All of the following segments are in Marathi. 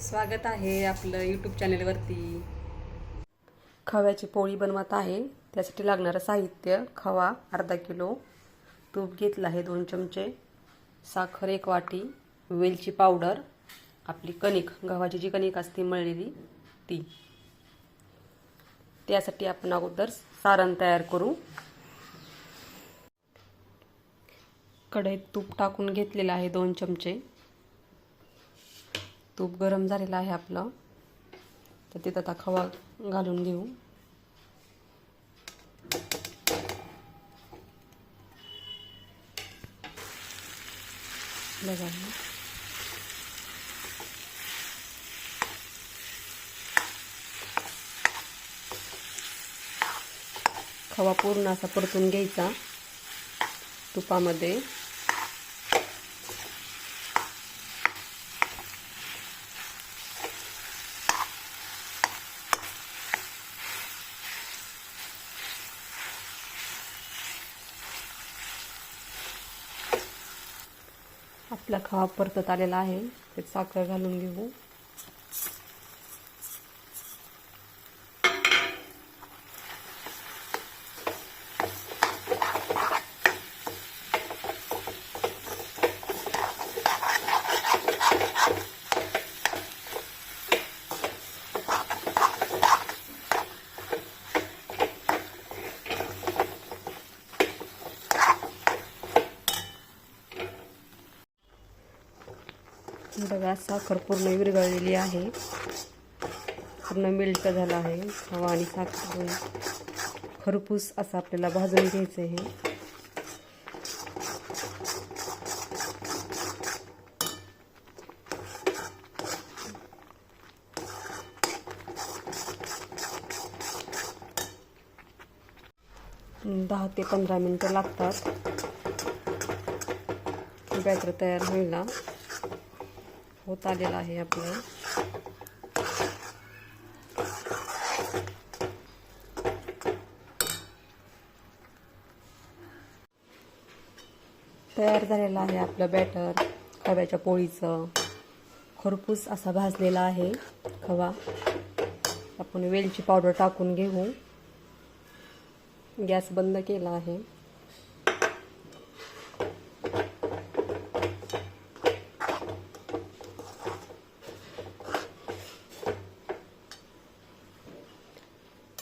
स्वागत आहे आपलं यूट्यूब चॅनेलवरती खव्याची पोळी बनवत आहे. त्यासाठी लागणारं साहित्य खवा अर्धा किलो तूप घेतलं आहे दोन चमचे साखर एक वाटी वेलची पावडर आपली कणिक गव्हाची जी कणिक असते मळलेली ती. त्यासाठी आपण अगोदर सारण तयार करू. कढईत तूप टाकून घेतलेलं आहे दोन चमचे. तूप गरम झालेलं आहे आपलं. तर तिथं आता खवा घालून घेऊ. बघा. खवा पूर्ण असा परतून घ्यायचा तुपामध्ये. आपला खवा परतत आलेला आहे. ते साखर घालून घेऊ. बघा साखर पूर्ण विरघळलेली आहे. पूर्ण मिल्ट झाला आहे. हवा आणि साखर खरपूस असं आपल्याला भाजून घ्यायचं आहे. दहा ते पंधरा मिनटं लागतात. बॅटर तयार होत आलेला आहे आपलं. तयार झालेलं आहे आपलं बॅटर खव्याच्या पोळीचं. खरपूस असा भाजलेला आहे खवा. आपण वेलची पावडर टाकून घेऊ. गॅस बंद केला आहे.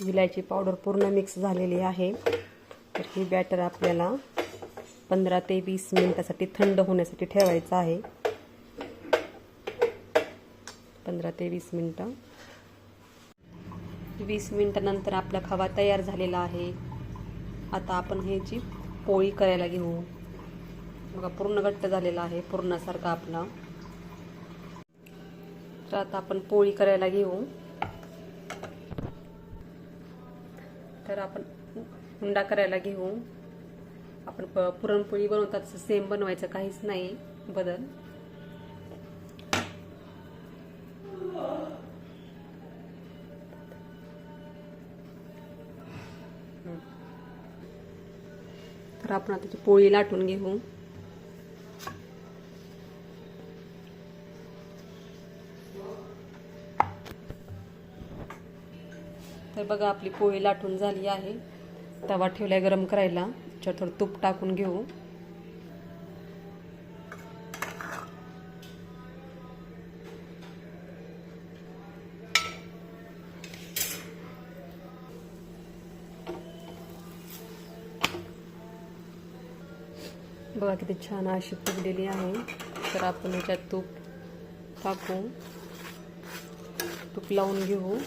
विलायची पावडर पूर्ण मिक्स झालेली आहे. तर ही बॅटर आपल्याला पंधरा ते वीस मिनिटासाठी थंड होण्यासाठी ठेवायचं आहे. पंधरा ते वीस मिनटं. वीस मिनटानंतर आपला खवा तयार झालेला आहे. आता आपण ह्याची पोळी करायला घेऊ. बघा पूर्ण घट्ट झालेला आहे पूर्णासारखा आपला. तर आता आपण पोळी करायला घेऊ. तर आपण हुंडा करायला घेऊ. आपण प पुरणपोळी बनवतात तसं सेम बनवायचं काहीच नाही बदल. तर आपण आता ती पोळी लाटून घेऊ. तर बघा आपली पोळी लाटून झाली आहे. तवा ठेवलाय गरम करायला. त्याच्यावर थोडं तूप टाकून घेऊ. बघा किती छान अशी फुगलेली आहे. तर आपण याच्यात तूप टाकू. तूप लावून घेऊ.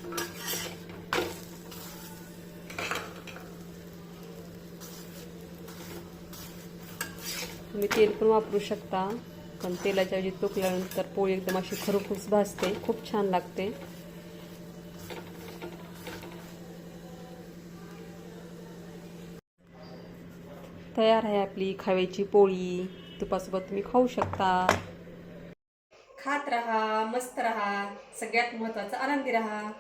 तुम्ही तेल पण वापरू शकता. पण तेलाच्या ऐवजी तूप लावल्यानंतर पोळी एकदम अशी खरपूस भाजते. खूप छान लागते. तयार आहे आपली खाव्याची पोळी. तुपासोबत तुम्ही खाऊ शकता. खात राहा मस्त राहा. सगळ्यात महत्वाचं आनंदी राहा.